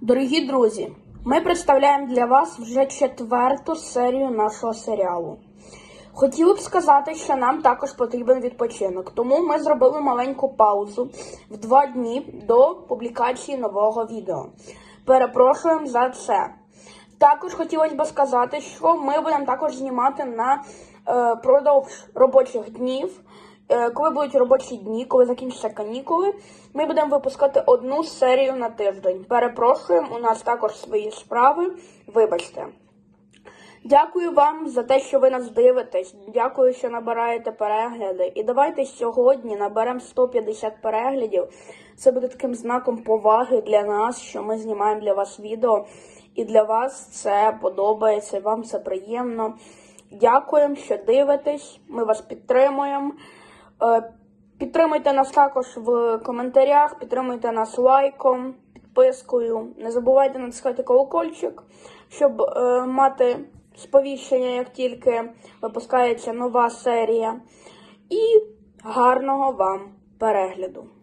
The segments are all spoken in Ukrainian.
Дорогі друзі, ми представляємо для вас вже четверту серію нашого серіалу. Хотіли б сказати, що нам також потрібен відпочинок, тому ми зробили маленьку паузу в два дні до публікації нового відео. Перепрошуємо за це. Також хотілося б сказати, що ми будемо також знімати на е, продовж робочих днів. Е, коли будуть робочі дні, коли закінчаться канікули, ми будемо випускати одну серію на тиждень. Перепрошуємо, у нас також свої справи. Вибачте. Дякую вам за те, що ви нас дивитесь. Дякую, що набираєте перегляди. І давайте сьогодні наберемо 150 переглядів. Це буде таким знаком поваги для нас, що ми знімаємо для вас відео. І для вас це подобається, вам це приємно. Дякуємо, що дивитесь. Ми вас підтримуємо. Е, Підтримуйте нас також в коментарях, підтримуйте нас лайком, підпискою. Не забувайте натискати колокольчик, щоб е, мати сповіщення, як тільки випускається нова серія. І гарного вам перегляду!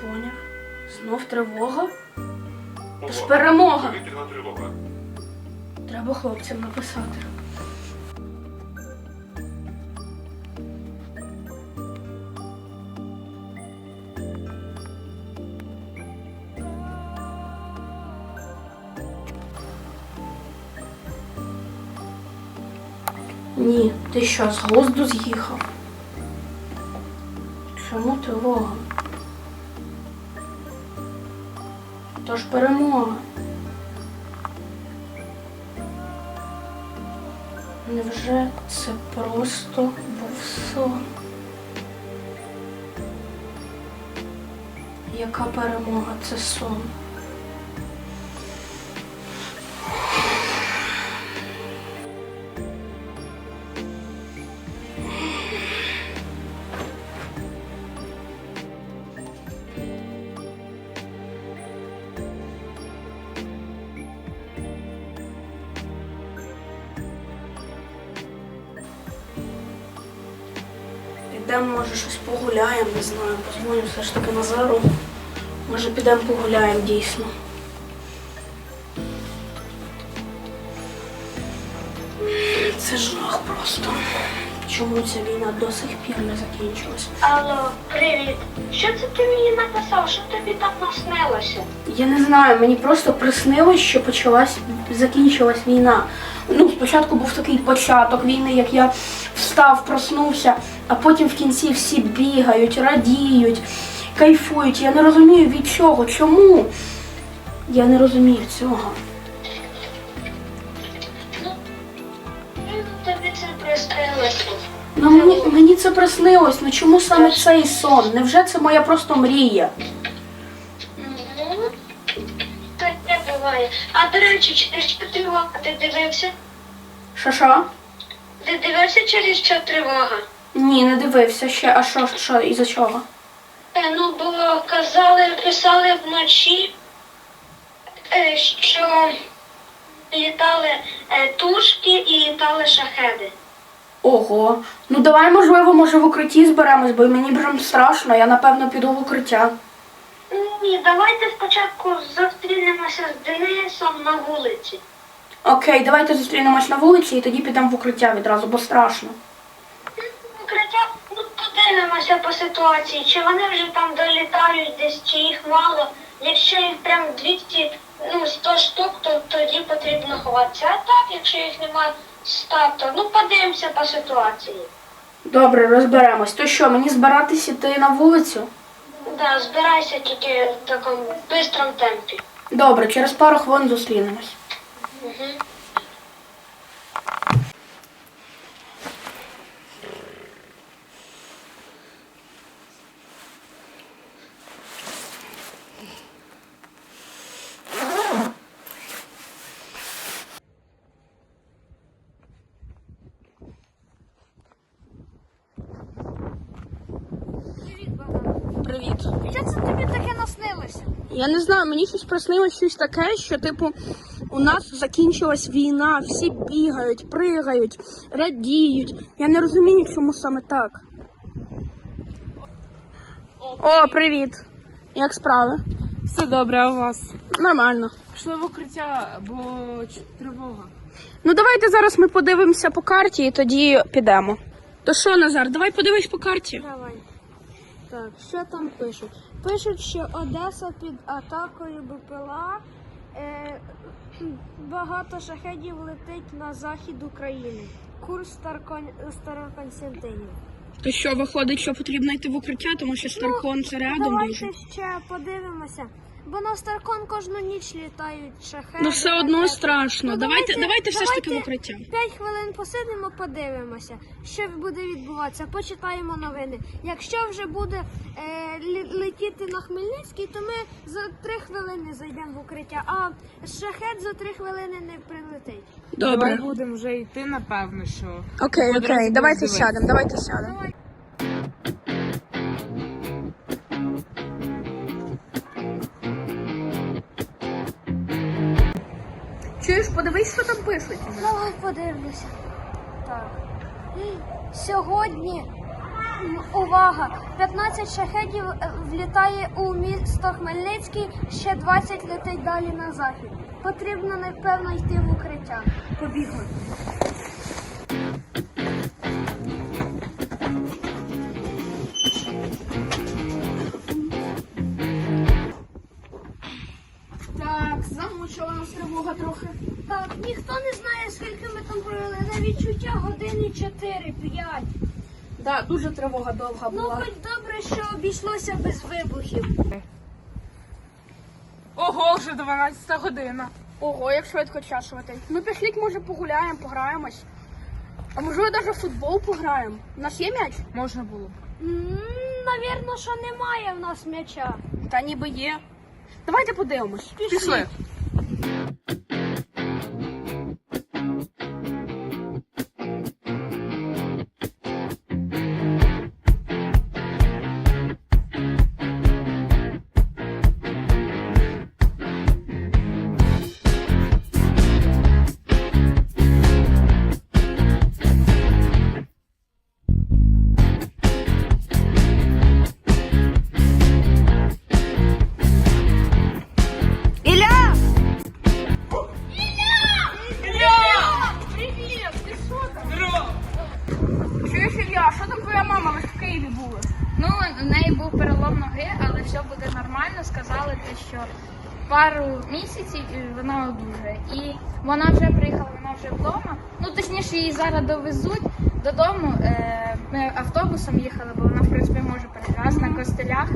Поняв. Знов тривога? Це ж перемога. Повітряна тривога. Треба хлопцям написати. Ні, ти що, з глузду з'їхав? Чому тривога? Тож перемога. Невже це просто був сон? Яка перемога? Це сон. Підемо, може, щось погуляємо, не знаю, позвоню все ж таки Назару. Може, підемо погуляємо дійсно. Це жах просто. Чому ця війна до сих пір не закінчилась? Алло, привіт. Що це ти мені написав? Що тобі так наснилося? Я не знаю, мені просто приснилось, що почалась закінчилась війна. Ну, спочатку був такий початок війни, як я встав, проснувся, а потім в кінці всі бігають, радіють, кайфують. Я не розумію від чого. Чому? Я не розумію цього. Ну, тобі це приснилося. Ну мені, мені це приснилось. Ну чому саме цей сон? Невже це моя просто мрія? А до речі, через тривога? Ти дивився? Що що? Ти дивився через що тривога? Ні, не дивився ще. А що, що, із-за чого? Е, ну, бо казали, писали вночі, е, що літали е, тушки і літали шахеди. Ого. Ну давай, можливо, може в укритті зберемось, бо мені прям страшно, я напевно піду в укриття. Ні, давайте спочатку зустрінемося з Денисом на вулиці. Окей, давайте зустрінемось на вулиці і тоді підемо в укриття відразу, бо страшно. Укриття, ну подивимося по ситуації, чи вони вже там долітають десь чи їх мало. Якщо їх прям 200, ну 100 штук, то тоді потрібно ховатися. А так, якщо їх немає 100, то ну подивимося по ситуації. Добре, розберемось. То що, мені збиратись іти на вулицю? Да, збирайся тільки в такому швидкому темпі. Добре, через пару хвилин зустрінемось. Угу. Привіт. Що це тобі таке наснилося? Я не знаю, мені щось приснилось щось таке, що, типу, у нас закінчилась війна, всі бігають, пригають, радіють. Я не розумію, чому саме так. О, привіт. Як справи? Все добре, а у вас? Нормально. Пішли в укриття, бо тривога. Ну давайте зараз ми подивимося по карті і тоді підемо. То що, Назар, давай подивись по карті. Давай. Так, що там пишуть? Пишуть, що Одеса під атакою БПЛА. Е, багато шахедів летить на захід України. Курс Старкон- Староконстантинів. То що, виходить, що потрібно йти в укриття, тому що Старкон це рядом Давайте дуже. ще подивимося. Бо на Старкон кожну ніч літають шахеди. Ну все одно ракети. страшно. Ну, давайте, давайте- давайте все ж таки в давайте. укриття. П'ять хвилин посидимо, подивимося, що буде відбуватися. Почитаємо новини. Якщо вже буде е, лі- летіти на Хмельницький, то ми за три хвилини зайдемо в укриття, а шахет за три хвилини не прилетить. Добре. Давай будемо вже йти, напевно, що. Окей, Одразу окей, давайте дивитися. сядемо, давайте сядемо. Чуєш, подивись, що там пишуть. Давай подивимося. Так. Сьогодні. Увага! 15 шахетів е, влітає у місто Хмельницький, ще 20 летить далі на захід. Потрібно напевно йти в укриття. Побігли. Так, замучила нас тривога трохи. Так, ніхто не знає, скільки ми там провели. На відчуття години 4-5. Да, дуже тривога довга Ну, була. хоч добре, що обійшлося без вибухів. Ого, вже 12 година. Ого, як швидко час летить. Ну пішліть, може, погуляємо, пограємось. А можливо, навіть в футбол пограємо. У нас є м'яч? Можна було. б. М, Навірно, що немає в нас м'яча. Та ніби є. Давайте подивимось. Пішли. Пару місяців і вона одужає. І вона вже приїхала, вона вже вдома. Ну, точніше, її зараз довезуть додому. Е, Ми автобусом їхали, бо вона, в принципі, може перекрасти на костелях.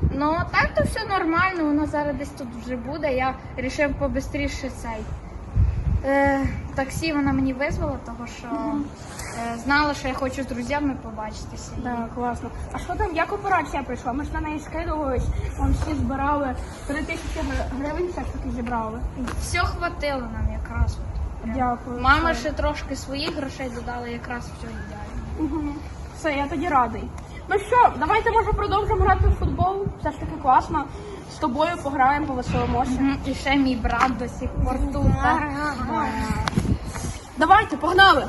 Ну, так то все нормально, вона зараз десь тут вже буде. Я вирішив побистріше цей. Е, таксі вона мені визвала, тому що е, знала, що я хочу з друзями побачитися. Так, класно. А що там, як операція прийшла? Ми ж на неї скидувались, там всі збирали. Три тисячі гривень все ж таки зібрали. Все хватило нам якраз. Дякую. Мама ще трошки своїх грошей додала, якраз все ідеально. Угу. Все, я тоді радий. Ну що, давайте може продовжимо грати в футбол. Все ж таки класно. З тобою пограємо, повеселимося. І ще мій брат до сих пор тут. Давайте, погнали!